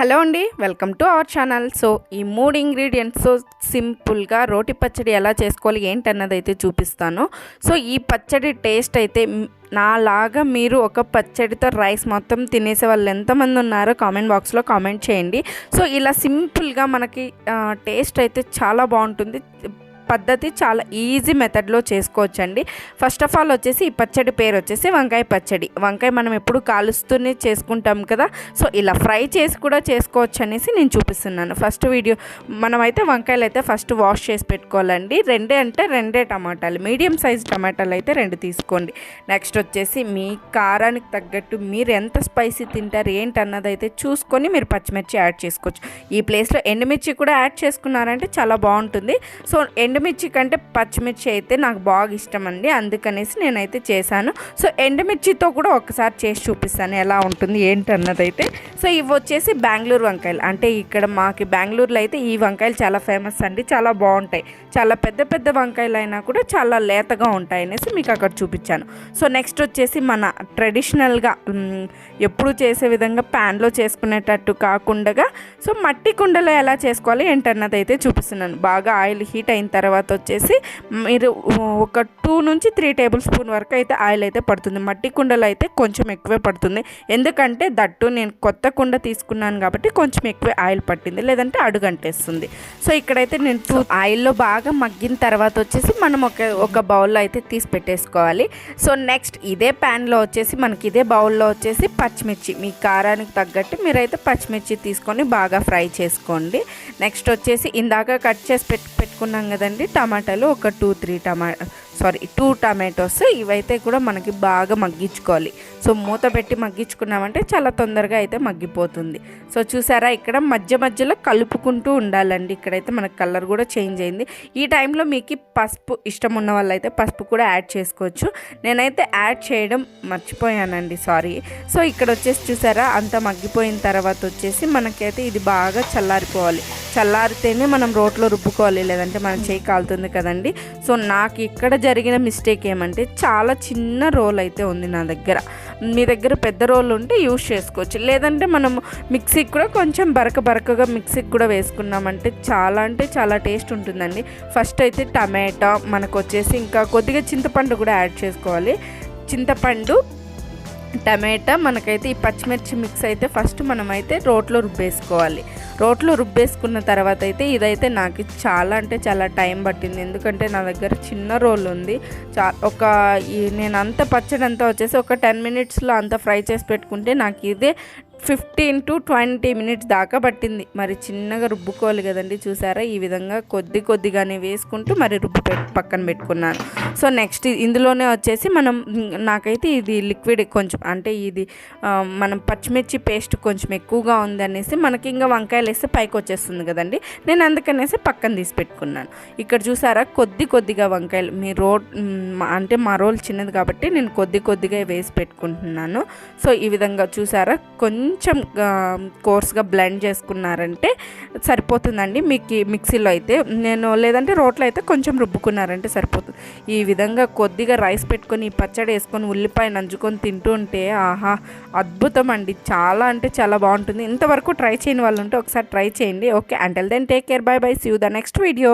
Hello అండి welcome to our channel. So ఈ మూడు ఇంగ్రీడియంట్స్ సింపుల్గా రోటి పచ్చడి ఎలా చేసుకోవాలి ఏంటన్నది అయితే చూపిస్తాను. సో ఈ పచ్చడి టేస్ట్ అయితే నాలాగా మీరు ఒక పచ్చడితో రైస్ మొత్తం తినేసే వాళ్ళు ఎంతమంది ఉన్నారో కామెంట్ బాక్స్లో కామెంట్ చేయండి. సో ఇలా సింపుల్గా మనకి టేస్ట్ అయితే చాలా బాగుంటుంది. పద్ధతి చాలా ఈజీ మెథడ్లో చేసుకోవచ్చండి. ఫస్ట్ ఆఫ్ ఆల్ వచ్చేసి ఈ పచ్చడి పేరు వచ్చేసి వంకాయ పచ్చడి. వంకాయ మనం ఎప్పుడు కాలుస్తూనే చేసుకుంటాం కదా. సో ఇలా ఫ్రై చేసి కూడా చేసుకోవచ్చు అనేసి నేను చూపిస్తున్నాను. ఫస్ట్ వీడియో మనమైతే వంకాయలు అయితే ఫస్ట్ వాష్ చేసి పెట్టుకోవాలండి. రెండే అంటే రెండే టమాటాలు. మీడియం సైజ్ టమాటాలు అయితే రెండు తీసుకోండి. నెక్స్ట్ వచ్చేసి మీ కారానికి తగ్గట్టు మీరు ఎంత స్పైసీ తింటారు ఏంటి అన్నది అయితే చూసుకొని మీరు పచ్చిమిర్చి యాడ్ చేసుకోవచ్చు. ఈ ప్లేస్లో ఎండుమిర్చి కూడా యాడ్ చేసుకున్నారంటే చాలా బాగుంటుంది. సో ఎండుమిర్చి కంటే పచ్చిమిర్చి అయితే నాకు బాగా ఇష్టం అండి అందుకనేసి నేనైతే చేశాను. సో ఎండుమిర్చితో కూడా ఒకసారి చేసి చూపిస్తాను ఎలా ఉంటుంది ఏంటి అన్నదైతే. సో ఇవి వచ్చేసి బెంగళూరు వంకాయలు. అంటే ఇక్కడ మాకు బెంగళూరులో అయితే ఈ వంకాయలు చాలా ఫేమస్ అండి. చాలా బాగుంటాయి. చాలా పెద్ద పెద్ద వంకాయలు అయినా కూడా చాలా లేతగా ఉంటాయి అనేసి మీకు అక్కడ చూపించాను. సో నెక్స్ట్ వచ్చేసి మన ట్రెడిషనల్గా ఎప్పుడు చేసే విధంగా ప్యాన్లో చేసుకునేటట్టు కాకుండా సో మట్టి కుండలో ఎలా చేసుకోవాలి ఏంటన్నది అయితే చూపిస్తున్నాను. బాగా ఆయిల్ హీట్ అయిన తర్వాత వచ్చేసి మీరు ఒక టూ నుంచి త్రీ టేబుల్ స్పూన్ వరకు అయితే ఆయిల్ అయితే పడుతుంది. మట్టి కుండలో అయితే కొంచెం ఎక్కువే పడుతుంది. ఎందుకంటే దట్టు నేను కొత్త కుండ తీసుకున్నాను కాబట్టి కొంచెం ఎక్కువే ఆయిల్ పట్టింది. లేదంటే అడుగంటేస్తుంది. సో ఇక్కడైతే నేను టూ ఆయిల్లో బాగా మగ్గిన తర్వాత వచ్చేసి మనం ఒక ఒక బౌల్లో అయితే తీసి పెట్టేసుకోవాలి. సో నెక్స్ట్ ఇదే ప్యాన్లో వచ్చేసి మనకి ఇదే బౌల్లో వచ్చేసి పచ్చిమిర్చి. మీ కారానికి తగ్గట్టు మీరైతే పచ్చిమిర్చి తీసుకొని బాగా ఫ్రై చేసుకోండి. నెక్స్ట్ వచ్చేసి ఇందాక కట్ చేసి పెట్టు పెట్టుకున్నాం కదండి. టమాటాలు ఒక టూ త్రీ టమా సారీ టూ టమాటోస్ ఇవైతే కూడా మనకి బాగా మగ్గించుకోవాలి. సో మూత పెట్టి మగ్గించుకున్నామంటే చాలా తొందరగా అయితే మగ్గిపోతుంది. సో చూసారా ఇక్కడ మధ్య మధ్యలో కలుపుకుంటూ ఉండాలండి. ఇక్కడైతే మనకి కలర్ కూడా చేంజ్ అయింది. ఈ టైంలో మీకు పసుపు ఇష్టం ఉన్న వాళ్ళైతే పసుపు కూడా యాడ్ చేసుకోవచ్చు. నేనైతే యాడ్ చేయడం మర్చిపోయానండి సారీ సో ఇక్కడ వచ్చేసి చూసారా అంత మగ్గిపోయిన తర్వాత వచ్చేసి మనకైతే ఇది బాగా చల్లారిపోవాలి. చల్లారితేనే మనం రోట్లో రుబ్బుకోవాలి లేదంటే మన చేయి కాలుతుంది కదండి. సో నాకు ఇక్కడ జరిగిన మిస్టేక్ ఏమంటే చాలా చిన్న రోల్ అయితే ఉంది నా దగ్గర. మీ దగ్గర పెద్ద రోల్ ఉంటే యూస్ చేసుకోవచ్చు. లేదంటే మనం మిక్సీకి కూడా కొంచెం బరక బరకగా మిక్సీకి కూడా వేసుకున్నామంటే చాలా అంటే చాలా టేస్ట్ ఉంటుందండి. ఫస్ట్ అయితే టమాటా మనకు వచ్చేసి ఇంకా కొద్దిగా చింతపండు కూడా యాడ్ చేసుకోవాలి. చింతపండు టమాటా మనకైతే ఈ పచ్చిమిర్చి మిక్స్ అయితే ఫస్ట్ మనమైతే రోట్లో రుబ్బేసుకోవాలి. రోట్లో రుబ్బేసుకున్న తర్వాత అయితే ఇదైతే నాకు చాలా అంటే చాలా టైం పట్టింది. ఎందుకంటే నా దగ్గర చిన్న రోల్ ఉంది. చా ఒక నేను అంత పచ్చడి అంతా వచ్చేసి ఒక టెన్ మినిట్స్లో అంత ఫ్రై చేసి పెట్టుకుంటే నాకు ఇదే ఫిఫ్టీన్ టు ట్వంటీ మినిట్స్ దాకా పట్టింది. మరి చిన్నగా రుబ్బుకోవాలి కదండి చూసారా? ఈ విధంగా కొద్ది కొద్దిగానే వేసుకుంటూ మరి రుబ్బు పక్కన పెట్టుకున్నాను. సో నెక్స్ట్ ఇందులోనే వచ్చేసి మనం నాకైతే ఇది లిక్విడ్ కొంచెం అంటే ఇది మనం పచ్చిమిర్చి పేస్ట్ కొంచెం ఎక్కువగా ఉంది అనేసి మనకి ఇంకా వంకాయలు వేస్తే పైకి వచ్చేస్తుంది కదండి. నేను అందుకనేసి పక్కన తీసి పెట్టుకున్నాను. ఇక్కడ చూసారా? కొద్ది కొద్దిగా వంకాయలు మీ రోడ్ అంటే మా రోల్ చిన్నది కాబట్టి నేను కొద్ది కొద్దిగా వేసి పెట్టుకుంటున్నాను. సో ఈ విధంగా చూసారా? కొంచెం కోర్స్గా బ్లెండ్ చేసుకున్నారంటే సరిపోతుందండి. మీకు మిక్సీలో అయితే నేను లేదంటే రోట్లో అయితే కొంచెం రుబ్బుకున్నారంటే సరిపోతుంది ఈ విధంగా కొద్దిగా రైస్ పెట్టుకొని పచ్చడి వేసుకొని ఉల్లిపాయ నంచుకొని తింటూ ఉంటే ఆహా అద్భుతం అండి. చాలా అంటే చాలా బాగుంటుంది. ఇంతవరకు ట్రై చేయని వాళ్ళు ఉంటే ఒకసారి ట్రై చేయండి. Okay until then take care bye bye see you the next video